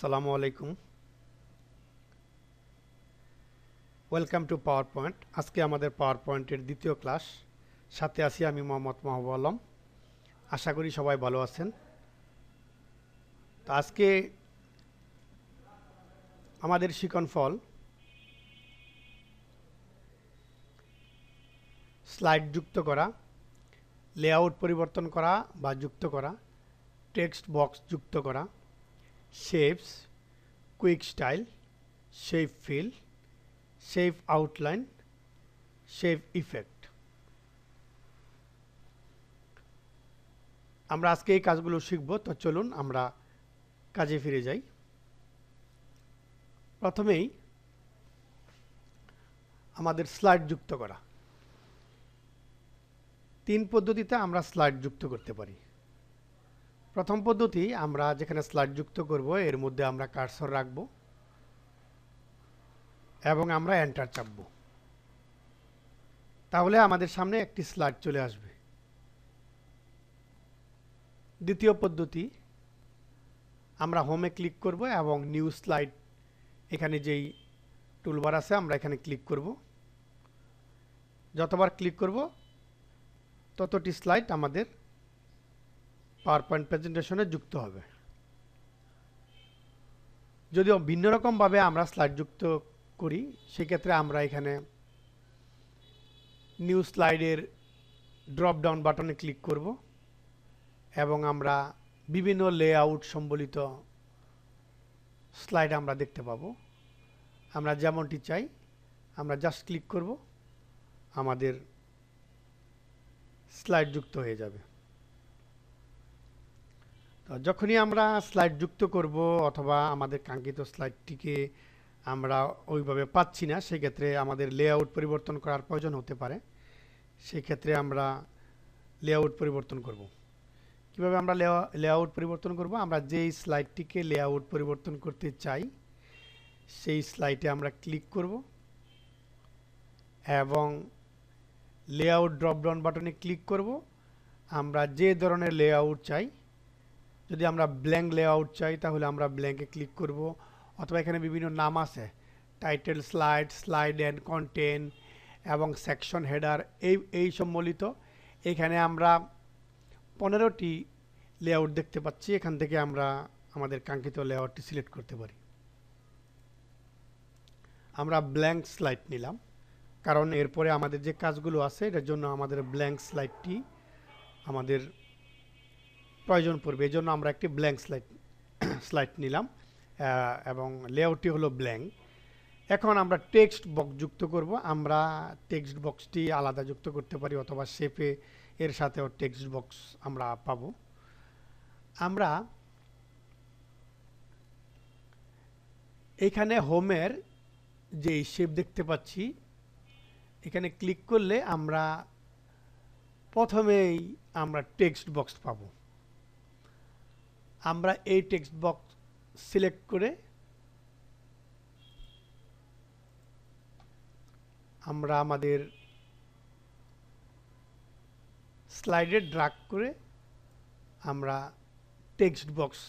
আসসালামু আলাইকুম welcome to power point আজকে আমাদের পাওয়ার পয়েন্টের দ্বিতীয় ক্লাস সাথে আছি আমি মোহাম্মদ মাহবুব আলম। আশা করি সবাই ভালো আছেন। তো আজকে আমাদের শিকন ফল। স্লাইড যুক্ত করা লেআউট পরিবর্তন করা বা যুক্ত করা টেক্সট বক্স যুক্ত করা। Shapes quick style shape fill shape outline shape effect আমরা আজকে এই কাজগুলো শিখব, তো চলুন আমরা কাজে ফিরে যাই। প্রথমেই আমাদের স্লাইড যুক্ত করা। তিন পদ্ধতিতে আমরা স্লাইড যুক্ত করতে পারি। প্রথম পদ্ধতি আমরা যেখানে স্লাইড যুক্ত করব, এর মধ্যে আমরা কার্সর রাখব এবং আমরা এন্টার চাপব। তাহলে আমাদের সামনে একটি স্লাইড চলে আসবে। দ্বিতীয় পদ্ধতি, আমরা হোমে ক্লিক করব এবং নিউ স্লাইড এখানে যেই টুলবার আছে, আমরা এখানে ক্লিক করব। যতবার ক্লিক করব, ততটি স্লাইড আমাদের পাওয়ার পয়েন্ট প্রেজেন্টেশনে যুক্ত হবে। যদিও ভিন্ন রকমভাবে আমরা স্লাইড যুক্ত করি, সেক্ষেত্রে আমরা এখানে নিউ স্লাইডের ড্রপ ডাউন বাটনে ক্লিক করব এবং আমরা বিভিন্ন লেআউট সম্বলিত স্লাইড আমরা দেখতে পাবো। আমরা যেমনটি চাই, আমরা জাস্ট ক্লিক করব, আমাদের স্লাইড যুক্ত হয়ে যাবে। যখনই আমরা স্লাইড যুক্ত করব অথবা আমাদের কাঙ্ক্ষিত স্লাইডটিকে আমরা ওইভাবে পাচ্ছি না, সেক্ষেত্রে আমাদের লেআউট পরিবর্তন করার প্রয়োজন হতে পারে। সেক্ষেত্রে আমরা লেআউট পরিবর্তন করব। কীভাবে আমরা লেআউট পরিবর্তন করব? আমরা যেই স্লাইডটিকে লেআউট পরিবর্তন করতে চাই, সেই স্লাইডে আমরা ক্লিক করব এবং লেআউট ড্রপডাউন বাটনে ক্লিক করব। আমরা যে ধরনের লেআউট চাই যদি আমরা ব্ল্যাঙ্ক লেআউট চাই, তাহলে আমরা ব্ল্যাঙ্কে ক্লিক করব। অথবা এখানে বিভিন্ন নাম আছে। Title slide slide and content এবং সেকশন হেডার এই এই সম্বলিত। এখানে আমরা পনেরোটি লেআউট দেখতে পাচ্ছি। এখান থেকে আমরা আমাদের কাঙ্ক্ষিত লেআউটটি সিলেক্ট করতে পারি। আমরা ব্ল্যাঙ্ক স্লাইড নিলাম। কারণ এরপরে আমাদের যে কাজগুলো আছে, এটার জন্য আমাদের ব্ল্যাঙ্ক স্লাইডটি আমাদের প্রয়োজন পড়বে এই জন্য আমরা একটি ব্ল্যাঙ্ক স্লাইড স্লাইড নিলাম এবং লেআউটটি হলো ব্ল্যাঙ্ক এখন আমরা টেক্সট বক্স যুক্ত করব, আমরা টেক্সট বক্সটি আলাদা যুক্ত করতে পারি অথবা শেপে এর সাথেও টেক্সট বক্স আমরা পাবো। আমরা এখানে হোমের যে শেপ দেখতে পাচ্ছি, এখানে ক্লিক করলে আমরা প্রথমেই আমরা টেক্সট বক্স পাবো। আমরা এই টেক্সট বক্স সিলেক্ট করে আমরা আমাদের স্লাইডে ড্রাগ করে আমরা টেক্সট বক্স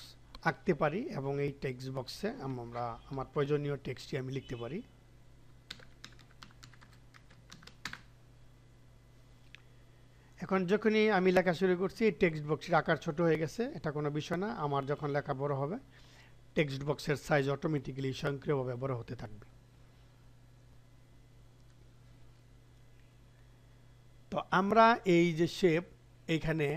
আঁকতে পারি এবং এই টেক্সট বক্সে আমরা, আমার প্রয়োজনীয় টেক্সটটি আমি লিখতে পারি। এখন যখনই আমি লেখা শুরু করছি টেক্সট বক্সের আকার ছোট হয়ে গেছে, এটা কোনো বিষয় না। আমার যখন লেখা বড় হবে টেক্সট বক্সের সাইজ অটোমেটিক্যালি স্বয়ংক্রিয়ভাবে বড় হতে থাকবে। তো আমরা এই যে শেপ এইখানে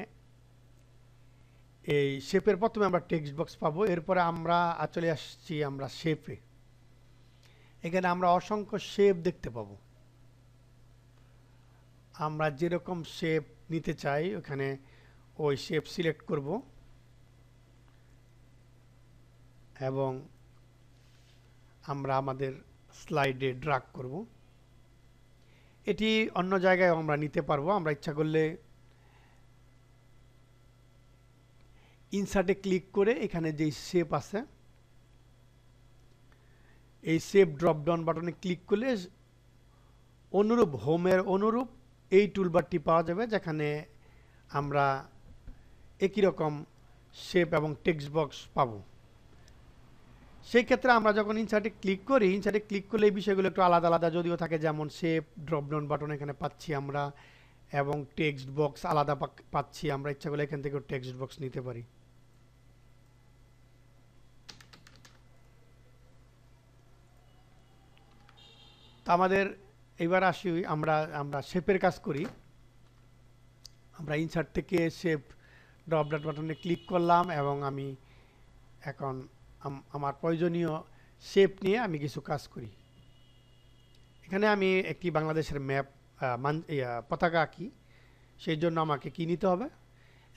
এই শেপের প্রথমে আমরা টেক্সট বক্স পাবো। এরপরে আমরা চলে আসছি আমরা শেপে এখানে আমরা অসংখ্য শেপ দেখতে পাবো। আমরা যেরকম শেপ নিতে চাই, ওখানে ওই শেপ সিলেক্ট করব। এবং আমরা আমাদের স্লাইডে ড্রাগ করব। এটি অন্য জায়গায় আমরা নিতে পারব, আমরা ইচ্ছা করলে ইনসার্টে ক্লিক করে এখানে যেই শেপ আছে, এই শেপ ড্রপ ডাউন বাটনে ক্লিক করলে অনুরূপ হোমের অনুরূপ এই টুলবারটি পাওয়া যাবে যেখানে আমরা একই রকম শেপ এবং টেক্সট বক্স পাবো। সেই ক্ষেত্রে আমরা যখন ইনসার্টে ক্লিক করি ইনসার্টে ক্লিক করলে এই বিষয়গুলো একটু আলাদা আলাদা যদিও থাকে, যেমন শেপ ড্রপডাউন বাটন এখানে পাচ্ছি আমরা এবং টেক্সট বক্স আলাদা পাচ্ছি আমরা, ইচ্ছা করলে এখান থেকে টেক্সট বক্স নিতে পারি। তো আমাদের এবার আসি, আমরা আমরা শেপের কাজ করি। আমরা ইনসার্ট থেকে শেপ ড্রপ ডাউন বাটনে ক্লিক করলাম এবং আমি এখন আমার প্রয়োজনীয় শেপ নিয়ে আমি কিছু কাজ করি। এখানে আমি একটি বাংলাদেশের ম্যাপ মান পতাকা আঁকি। সেই জন্য আমাকে কী নিতে হবে?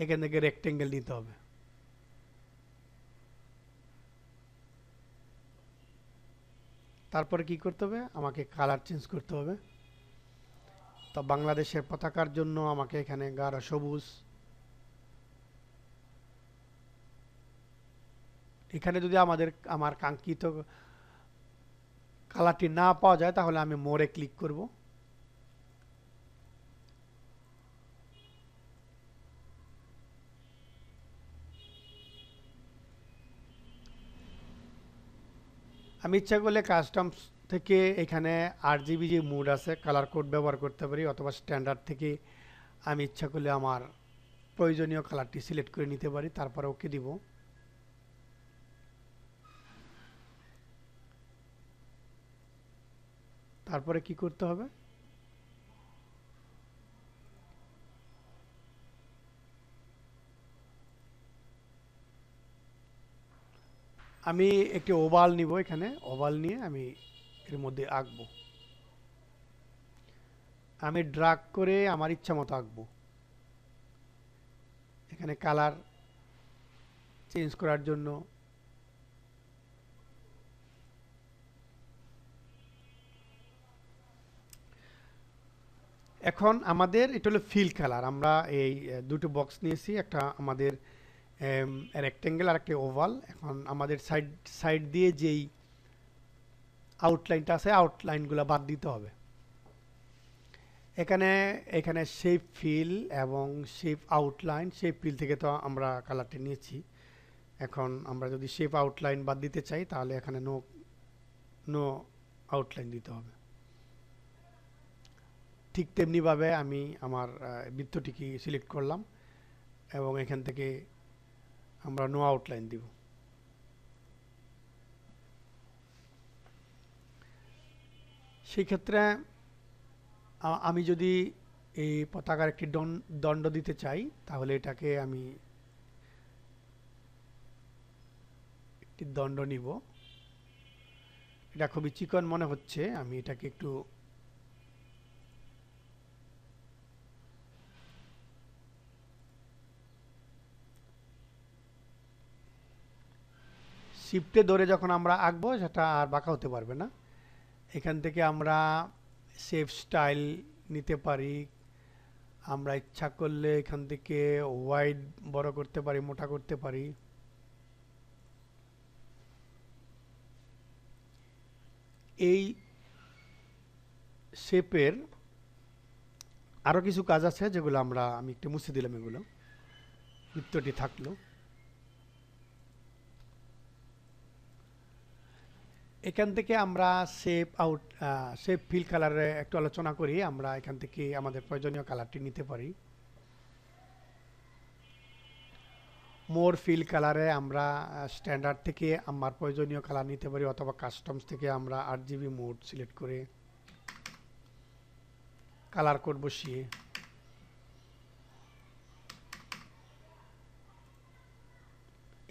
এখান থেকে রেক্টেঙ্গেল নিতে হবে। তারপরে কি করতে হবে? আমাকে কালার চেঞ্জ করতে হবে। তো বাংলাদেশের পতাকার জন্য আমাকে এখানে গাঢ় সবুজ। এখানে যদি আমাদের, আমার কাঙ্ক্ষিত কালারটি না পাওয়া যায়, তাহলে আমি মোড়ে ক্লিক করব। আমি ইচ্ছা করলে কাস্টমস থেকে এখানে আর জিবি যে মুড আছে কালার কোড ব্যবহার করতে পারি, অথবা স্ট্যান্ডার্ড থেকে আমি ইচ্ছা করলে আমার প্রয়োজনীয় কালারটি সিলেক্ট করে নিতে পারি, তারপরে ওকে দিব। তারপরে কি করতে হবে? আমি একটি ওভাল নিব এখানে, ওভাল নিয়ে আমি এর মধ্যে আঁকবো। আমি ড্রাগ করে আমার ইচ্ছা মতো আঁকবো। এখানে কালার চেঞ্জ করার জন্য এখন আমাদের এটা হলো ফিল কালার আমরা এই দুটো বক্স নিয়েছি, একটা আমাদের রেক্টেঙ্গেল আর একটা ওভাল এখন আমাদের সাইড সাইড দিয়ে যেই আউটলাইনটা আছে আউটলাইনগুলো বাদ দিতে হবে। এখানে এখানে শেপ ফিল এবং শেপ আউটলাইন শেপ ফিল থেকে তো আমরা কালারটা নিয়েছি। এখন আমরা যদি শেপ আউটলাইন বাদ দিতে চাই, তাহলে এখানে নো নো আউটলাইন দিতে হবে। ঠিক তেমনিভাবে আমি আমার বৃত্তটিকে সিলেক্ট করলাম এবং এখান থেকে আমরা নো আউটলাইন দিব। সেই ক্ষেত্রে আমি যদি এই পতাকার একটি দণ্ড দিতে চাই, তাহলে এটাকে আমি একটি দণ্ড নিব। এটা খুবই চিকন মনে হচ্ছে, আমি এটাকে একটু শিফটে ধরে যখন আমরা আঁকবো, সেটা আর বাঁকা হতে পারবে না। এখান থেকে আমরা সেফ স্টাইল নিতে পারি। আমরা ইচ্ছা করলে এখান থেকে ওয়াইড বড় করতে পারি, মোটা করতে পারি। এই শেপের আরও কিছু কাজ আছে যেগুলো আমরা, আমি একটু মুছে দিলাম এগুলো। বৃত্তটি থাকল। এখান থেকে আমরা শেপ আউট শেপ ফিল কালারে একটু আলোচনা করি, আমরা এখান থেকে আমাদের প্রয়োজনীয় কালারটি নিতে পারি। মোর ফিল কালারে আমরা স্ট্যান্ডার্ড থেকে আমার প্রয়োজনীয় কালার নিতে পারি, অথবা কাস্টমস থেকে আমরা আট জিবি মোড সিলেক্ট করে কালার কোড বসিয়ে।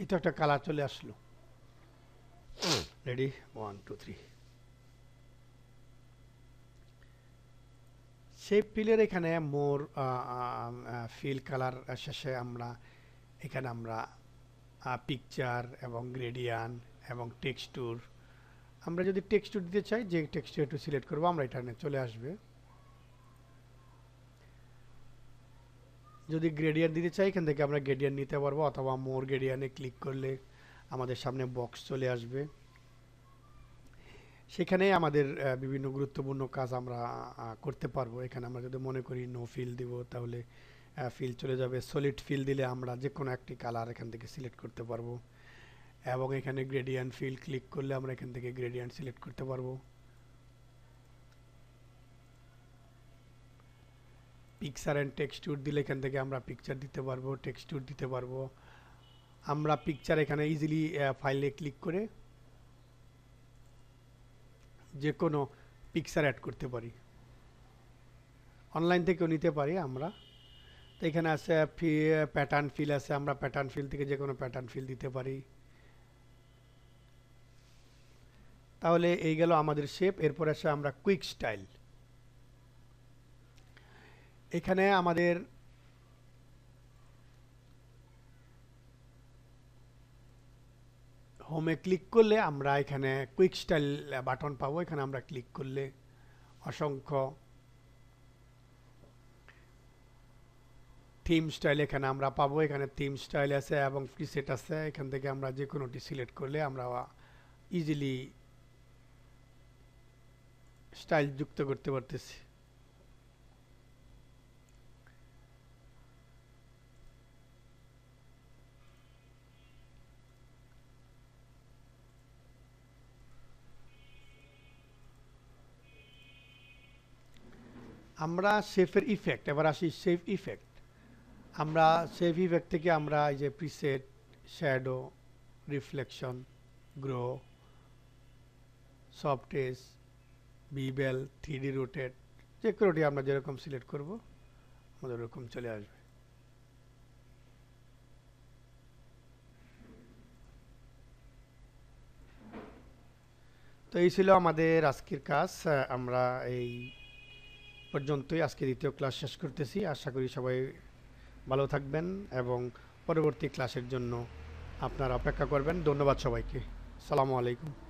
এটা একটা কালার চলে আসলো। Ready one two three shape ফিলের এখানে মোর ফিল কালার শেষে আমরা, এখানে আমরা পিকচার এবং গ্রেডিয়ান এবং টেক্সটুর আমরা যদি টেক্সটুর দিতে চাই, যে টেক্সটুর একটু সিলেক্ট করব, আমরা এটা চলে আসবে। যদি গ্রেডিয়ান দিতে চাই, এখান থেকে আমরা গ্রেডিয়ান নিতে পারব, অথবা মোর গ্রেডিয়ানে ক্লিক করলে আমাদের সামনে বক্স চলে আসবে। সেখানে আমাদের বিভিন্ন গুরুত্বপূর্ণ কাজ আমরা করতে পারব। এখানে আমরা যদি মনে করি নো ফিল দিব, তাহলে ফিল চলে যাবে। সলিড ফিল দিলে আমরা যে কোনো একটি কালার এখান থেকে সিলেক্ট করতে পারব। এবং এখানে গ্রেডিয়েন্ট ফিল ক্লিক করলে আমরা এখান থেকে গ্রেডিয়েন্ট সিলেক্ট করতে পারব। পিকচার অ্যান্ড টেক্সচুর দিলে এখান থেকে আমরা পিকচার দিতে পারব টেক্সচুর দিতে পারব। আমরা পিকচার এখানে ইজিলি ফাইলে ক্লিক করে যে কোনো পিকচার অ্যাড করতে পারি। অনলাইন থেকেও নিতে পারি আমরা। তো এখানে আছে ফি প্যাটার্ন ফিল আছে, আমরা প্যাটার্ন ফিল থেকে যে কোনো প্যাটার্ন ফিল দিতে পারি। তাহলে এই গেল আমাদের শেপ এরপর আসে আমরা কুইক স্টাইল এখানে আমাদের হোমে ক্লিক করলে আমরা এখানে কুইক স্টাইল বাটন পাবো। এখানে আমরা ক্লিক করলে অসংখ্য থিম স্টাইল এখানে আমরা পাবো। এখানে থিম স্টাইল আছে এবং প্রিসেট আছে। এখান থেকে আমরা যে কোনোটি সিলেক্ট করলে আমরা ইজিলি স্টাইল যুক্ত করতে পারতেছি। আমরা সেফের ইফেক্ট এবার আসি সেফ ইফেক্ট আমরা সেফ ইফেক্ট থেকে আমরা এই যে preset shadow reflection glow soft edges bevel three rotate যে কোনোটি আমরা যেরকম সিলেক্ট করব, আমাদের ওরকম চলে আসবে। তো এই ছিল আমাদের আজকের কাজ আমরা এই পর্যন্তই। আজকে দ্বিতীয় ক্লাস শেষ করতেছি। আশা করি সবাই ভালো থাকবেন এবং পরবর্তী ক্লাসের জন্য আপনারা অপেক্ষা করবেন। ধন্যবাদ সবাইকে। সালামু আলাইকুম।